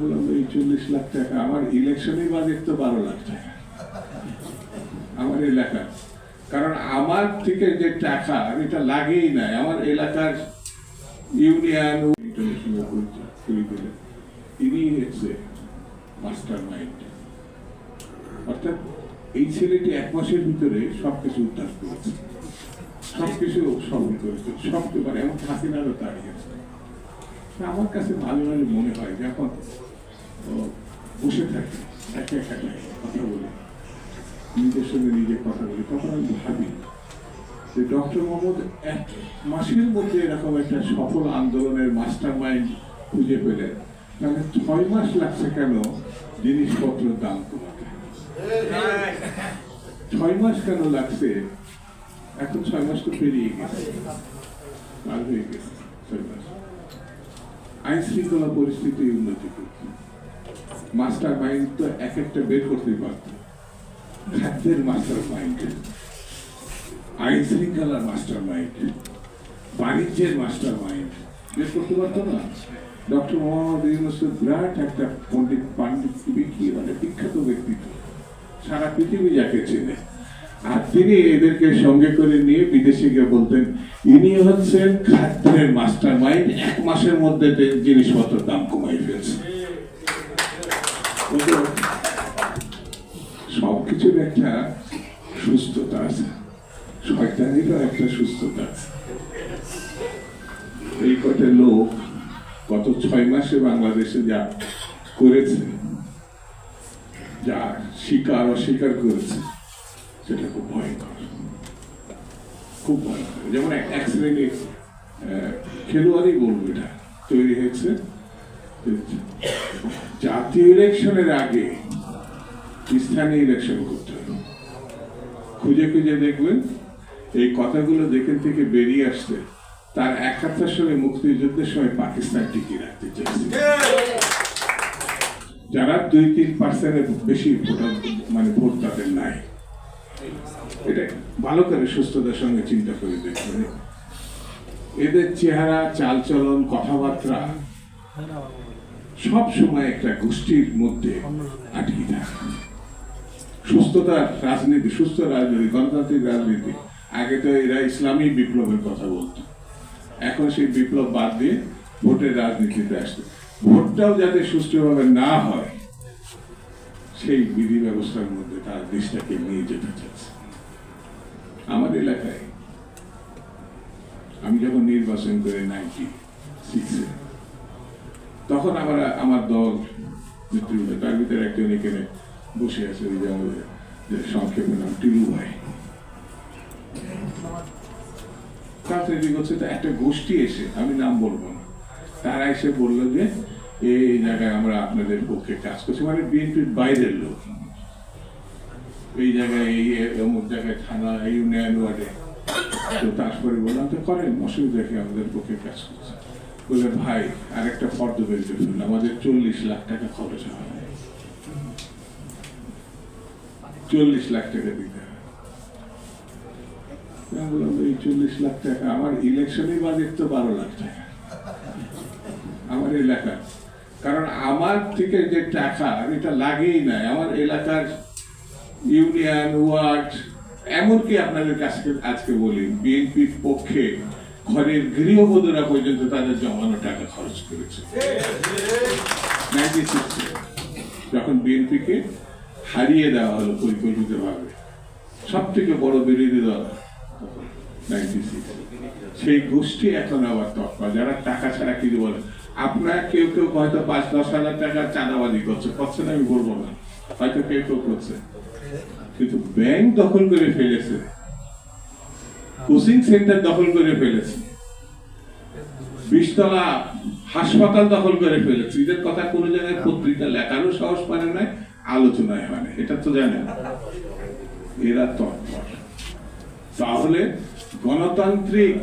বললাম, এই চল্লিশ লাখ টাকা আমার ইলেকশনই বাজেট তো বারো লাখ টাকা আমার এলাকার। কারণ আমার থেকে যে টাকা এটা লাগেই নাই আমার এলাকার ইউনিয়ন দিলে। হচ্ছে মাস্টার মাইন্ড অর্থাৎ এই ছেলেটি এক মাসের ভিতরে সবকিছু উদ্ধার করেছে। সবকিছু সফল করেছে সব মানে এমন হাসিনারও দাঁড়িয়েছে আমার কাছে মাঝে মনে হয় যখন বসে থাকে একা একা কথা বলে নিজের সঙ্গে নিজে কথা বলি তখন আমি ভাবি যে ডক্টর মোহাম্মদ এক মাসের মধ্যে এরকম একটা সফল আন্দোলনের মাস্টার মাইন্ড খুঁজে পেলেন তাহলে ছয় মাস লাগছে কেন জিনিসপত্রের দাম কমাতে ছয় মাস কেন লাগছে এখন ছয় মাস তো পেরিয়ে গেছে পার হয়ে গেছে ছয় মাস আইন শৃঙ্খলা পরিস্থিতি উন্নতি করছে মাস্টার মাইন্ড তো এক একটা বের করতে পারত। খাদ্যের মাস্টার মাইন্ড আইন শৃঙ্খলার মাস্টার মাইন্ড বাণিজ্যের মাস্টার মাইন্ড বের করতে পারতো না। ডক্টর মোহাম্মদ ইউনুস বিরাট একটা পণ্ডিত পাণ্ডিত কি মানে বিখ্যাত ব্যক্তিত্ব। সারা পৃথিবী যাকে চেনে। আর তিনি এদেরকে সঙ্গে করে নিয়ে বিদেশে গিয়ে বলতেন, ইনি হচ্ছেন খাদ্যের মাস্টার মাইন্ড এক মাসের মধ্যে জিনিসপত্রের দাম কমাই ফেলছে। সবকিছুর একটা সুস্থতা আছে। শয়তানিরও একটা সুস্থতা আছে। এই কটা লোক গত ছয় মাসে বাংলাদেশে যা করেছে, যা স্বীকার অস্বীকার করেছে, সেটা খুব ভয়ঙ্কর। খুব ভয়ঙ্কর। যেমন এক- শ্রেণির খেলোয়াড়ই বলব এটা, তৈরি হয়েছে। জাতীয় ইলেকশনের আগে স্থানীয় ইলেকশন করতে হবে। খুঁজে খুঁজে দেখবেন, এই কথাগুলো যেখান থেকে বেরিয়ে আসছে, তার এক হাতের সঙ্গে মুক্তিযুদ্ধের সময় পাকিস্তান টিকিয়ে রাখতে চাইছে। যারা দুই তিন পার্সেন্টের বেশি মানে ভোট তাদের নাই। এটা ভালো করে সুস্থতার সঙ্গে চিন্তা করে দেখবেন। এদের চেহারা, চালচলন, কথাবার্তা সব সময় একটা গোষ্ঠীর মধ্যে আটকে থাকে। সুস্থতা রাজনীতি, সুস্থ রাজনীতি, গণতান্ত্রিক রাজনীতি। আগে তো এরা ইসলামী বিপ্লবের কথা বলতো। এখন সেই বিপ্লব বাদ দিয়ে ভোটের রাজনীতিতে আসছে। ভোটটাও যাতে সুষ্ঠুভাবে না হয়, সেই বিধি ব্যবস্থার মধ্যে তার দেশটাকে নিয়ে যেতে চাচ্ছে। আমার এলাকায়, আমি যখন নির্বাচন করে নাইনটি সিক্সে, তখন আমার আমার দল নেতৃত্ব তার ভিতরে একজন এখানে বসে আছে ওই যে যে সংক্ষেপে নাম টিলু ভাই রাজনীতি করছে তো একটা গোষ্ঠী এসে, আমি নাম বলব না। তারা এসে বলল যে, এই জায়গায় আমরা আপনাদের পক্ষে কাজ করছি মানে বিএনপির বাইরের লোক। এই জায়গায়, এই অমুক জায়গায় থানা, এই ইউনিয়ন ওয়ার্ডে। তো তারপরে বললাম, তো করেন অসুবিধা কি আমাদের পক্ষে কাজ করছে। বলে ভাই, আরেকটা ফর্দ বের করে আমাদের চল্লিশ লাখ টাকা খরচ হয় চল্লিশ লাখ টাকা দিতে বললাম এই চল্লিশ লাখ টাকা আমার বাজেট তো বারো লাখ টাকা আমার এলাকার কারণ আমার থেকে যে টাকা এটা লাগেই নাই। আমার এলাকার ইউনিয়ন ওয়ার্ড এমনকি আপনাদের কাছে আজকে বলি বিএনপির পক্ষে ঘরের গৃহবধূরা পর্যন্ত তাদের জমানো টাকা খরচ করেছে। 96 -এ, যখন বিএনপিকে হারিয়ে দেওয়া হলো পরিকল্পিতভাবে সব থেকে বড় বিরোধী দল সেই গোষ্ঠী এখন আবার তৎপর, যারা টাকা ছাড়া কিছু বলে আপনার কেউ কেউ হয়তো পাঁচ, দশ হাজার টাকা চাঁদাবাজি করছে করছে না আমি বলব না। হয়তো কেউ কেউ করছে। কিন্তু ব্যাংক দখল করে ফেলেছে। কোচিং সেন্টার দখল করে ফেলেছে। বিশতলা হাসপাতাল দখল করে ফেলেছে। এদের কথা কোনো জায়গায় পত্রিকা লেখারও সাহস পারে না আলোচনায় হয় না এটা তো জানেন। এরা তৎপর তাহলে গণতান্ত্রিক